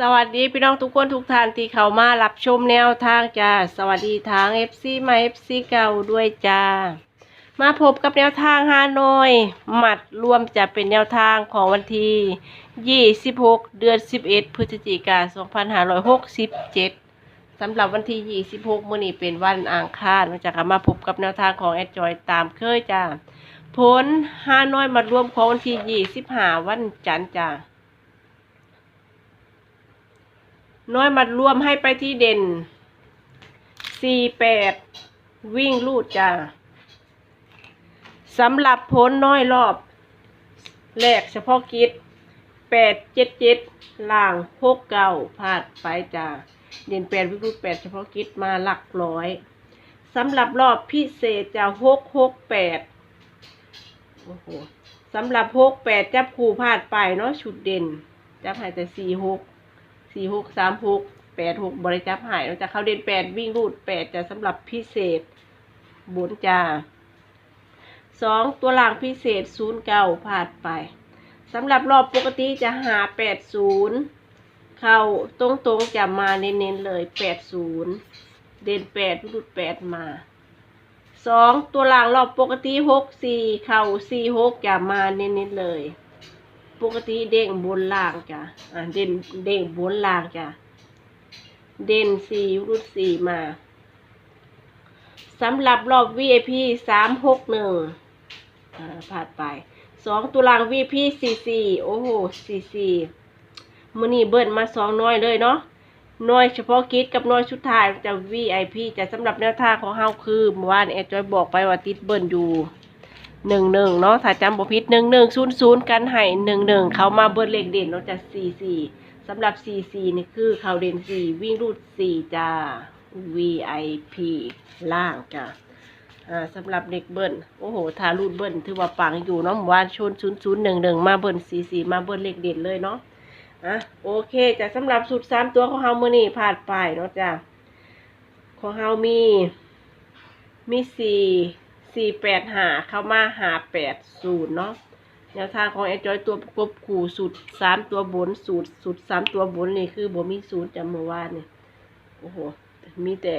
สวัสดีพี่น้องทุกคนทุกท่านที่เข้ามารับชมแนวทางจ้าสวัสดีทาง FC มา FC เก่าด้วยจ้ามาพบกับแนวทางฮานอยหมัดรวมจะเป็นแนวทางของวันที่26 เดือน 11 พฤศจิกายน2567สำหรับวันที่26มื้อนี้เป็นวันอังคารเราจะกลับมาพบกับแนวทางของแอดจอยตามเคยจ้าผลฮานอยหมัดรวมของวันที่25วันจันทร์จ้า น้อยมัดรวมให้ไปที่เด่นสี่แปดวิ่งลูดจ้าสำหรับพ้นน้อยรอบแรกเฉพาะกิจแปดเจ็ดเจ็ดล่างหกเก้าพลาดไปจ้าเด่นแปดวิ่งลูดแปดเฉพาะกิจมาหลักร้อยสำหรับรอบพิเศษจะหกหกแปดโอ้โหสำหรับหกแปดจับคู่พลาดไปเนาะชุดเด่นจับให้แต่สี่หก สี่หกสามหกแปดหกบริจับหายเราจะเข้าเด่นแปดวิ่งรูดแปดจะสำหรับพิเศษบนจาสองตัวล่างพิเศษศูนย์เก้าพลาดไปสำหรับรอบปกติจะหาแปดศูนย์เข้าตรงๆจะมาเน้นๆเลยแปดศูนย์เด่นแปดรูดแปดมาสองตัวล่างรอบปกติหกสี่เข่าสี่หกจะมาเน้นๆเลย ปกติเด้งบนล่างจ้ะอ่าเด่นเด้งบนล่างจ้ะเด่นสี่รุ่นสี่มาสำหรับรอบ VIP สามหกหนึ่งอ่าผ่านไปสองตุลาง VIP สี่สี่โอ้โหสี่สี่มือนี้เบิ้ลมาสองน้อยเลยเนาะน้อยเฉพาะกิจกับน้อยชุดท้ายจะ VIP จะสำหรับแนวทางของเฮาคือเมื่อวานแอดจอยบอกไปว่าติดเบิ้ลอยู่ หนึ่งหนึ่งเนาะถ้าจำบ่ผิดหนึ่งหนึ่งศูนย์ศูนย์กันให้หนึ่งหนึ่งเขามาเบิร์เลขเด่นเนาจะสี่สี่สำหรับสี่สี่นี่คือเขาเด่นสี่วิ่งรูดสี่จ้า VIP ล่างจ้าอ่าสำหรับเด็กเบิ้ลโอ้โหทารูดเบิ้ลถือว่าปังอยู่เนาะเมื่อวานชนศูนย์ศูนย์หนึ่งหนึ่งมาเบิ้ลสี่สี่มาเบิ้ลเลขเด่นเลยเนาะอะโอเคจ้ะสำหรับสุดสามตัวของเฮามือนี่ผ่านไปเนาะจ้าของเฮามีมีสี่ สี่แปดหาเข้ามาหาแปดศูนย์เนาะแนวทางของไอ้จอยตัวกบขู่สูตรสามตัวบนสูตรสูตรสามตัวบนนี่คือบ่มีสูตรจำเมื่อวานนี่โอ้โหมีแต่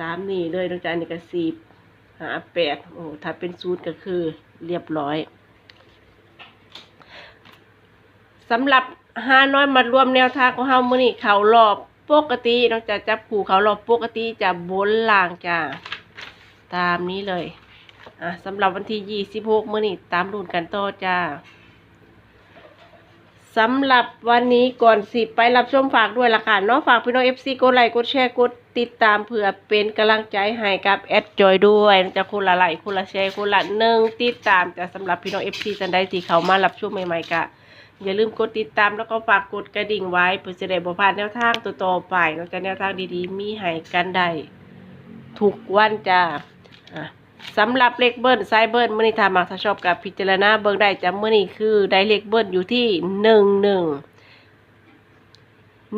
ตามนี่เลยนอกจากนี่ก็สี่หาแปดโอ้โหถ้าเป็นสูตรก็คือเรียบร้อยสำหรับห้าน้อยมารวมแนวทางของเฮามื้อนี้เขารอบปกตินอกจากจับขู่เขารอบปกติจะบนล่างจ้า ตามนี้เลยอะสำหรับวันที่ยี่สิบหกมื่อนี้ตามรุ่นกันต่อจ้าสำหรับวันนี้ก่อนสิไปรับชมฝากด้วยละค่ะเนาะฝากพี่น้องเอฟซีกดไลค์กดแชร์กดติดตามเผื่อเป็นกำลังใจให้กับแอดจอยด้วยจะคนละไลค์คนละแชร์คนละหนึ่งติดตามจะสำหรับพี่น้องเอฟซีจันได้ที่เขามารับชมใหม่ๆกะอย่าลืมกดติดตามแล้วก็ฝากกดกระดิ่งไว้เพื่อจะได้บ่พลาดแนวทางตัวต่อไปนอกจากแนวทางดีๆ มีให้กันได้ทุกวันจ้า สำหรับเลขเบิ้ลไซเบิ้ลมื่อนี้ทามักถ้าชอบกับพิจารณาเบิ้งได้จำมื่อนี้คือได้เลขเบิ้ลอยู่ที่หนึ่งหนึ่ง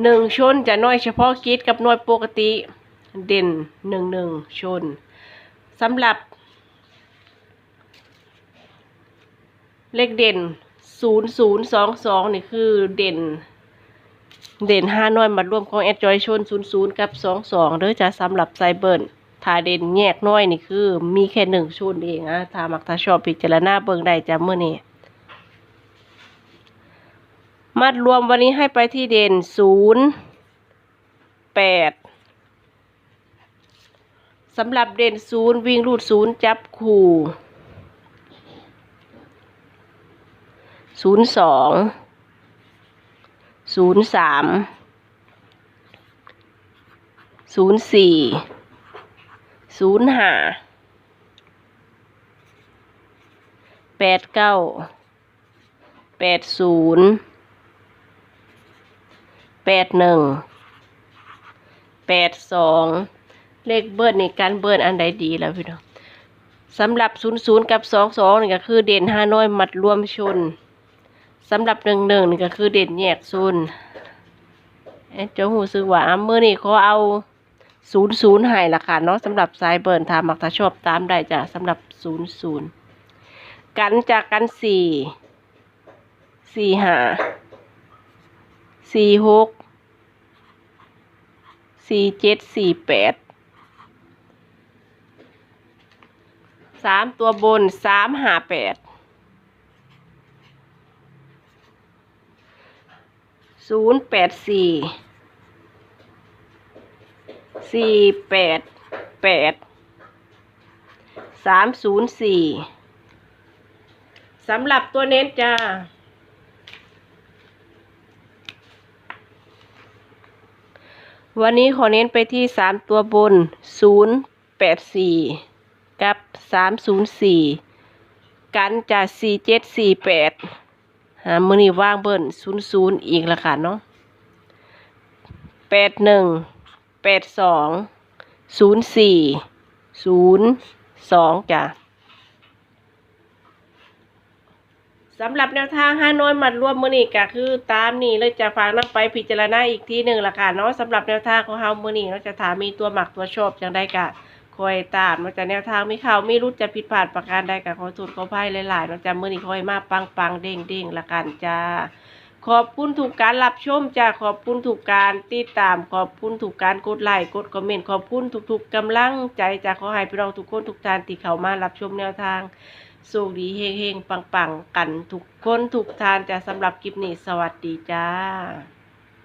หนึ่งชนจะน้อยเฉพาะกิจกับน้อยปกติเด่นหนึ่งหนึ่งชนสำหรับ เลขเด่นศูนย์ศูนย์สองสองนี่คือเด่น เด่นห้าน้อยมารวมของแอดจอยชนศูนย์ศูนย์กับสองสองเด้อจะสำหรับไซเบิร์ ถ้าเด่นแยกน้อยนี่คือ มีแค่หนึ่งชุดเองอะถ้ามักถ้าชอบพิจารณาเบิ่งได้จ้ะมื้อนี้มัดรวมวันนี้ให้ไปที่เด่นศูนย์แปดสำหรับเด่นศูนย์วิ่งรูดศูนย์จับคู่ศูนย์สองศูนย์สามศูนย์สี่ ศูนย์ห้าแปดเก้าแปดศูนย์แปดหนึ่งแปดสองเลขเบิร์ดในการเบิร์ดอันใดดีแล้วพี่น้องสำหรับศูนย์ศูนย์กับสองสองนี่ก็คือเด่นห้าน้อยมัดรวมชนสำหรับหนึ่งหนึ่งนี่ก็คือเด่นแยกซุนเอ๊ะเจ้าหูซื้อว่าเมื่อนี่เขาเอา ศูนย์ศูนย์ให้ละค่ะเนาะสำหรับสายเบิร์นทามักถ้าชอบตามได้จ้ะสำหรับศูนย์ศูนย์กันจากกันสี่สี่ห้าสี่หกสี่เจ็ดสี่แปดสามตัวบนสามห้าแปดศูนย์แปดสี่ สี่แปดแปดสามศูนย์สี่สำหรับตัวเน้นจ้าวันนี้ขอเน้นไปที่สามตัวบนศูนย์แปดสี่กับสามศูนย์สี่กันจากสี่เจ็ดสี่แปดหามือนี้ว่างเบิ้ลศูนย์ศูนย์อีกละค่ะเนาะแปดหนึ่ง แปดสองศูนย์สี่ศูนย์สองจ้ะสำหรับแนวทางห้าน้อยมัดรวมมือนี้ก็คือตามนี้เลยจะฝากนับไปพิจารณาอีกทีหนึ่งละค่ะเนาะสำหรับแนวทางของเฮามือนี้เราจะถามมีตัวหมักตัวชอบจังได้กะคอยตามมันจะแนวทางมีข่าวมีรุดจะผิดพลาดประการใดกะขอโทษขออภัยหลายๆเราจะมือนี้คอยมาปังปังเด้งเด้งละกันจ้า ขอบคุณถูกการรับชมจ้าขอบคุณถูกการติดตามขอบคุณถูกการกดไลค์กดคอมเมนต์ขอบคุณทุกๆกำลังใจจากขอให้พี่น้องทุกคนทุกท่านที่เข้ามารับชมแนวทางสุขดีเฮงเฮงปังปังๆกันทุกคนทุกทานจะสำหรับคลิปนี้สวัสดีจ้า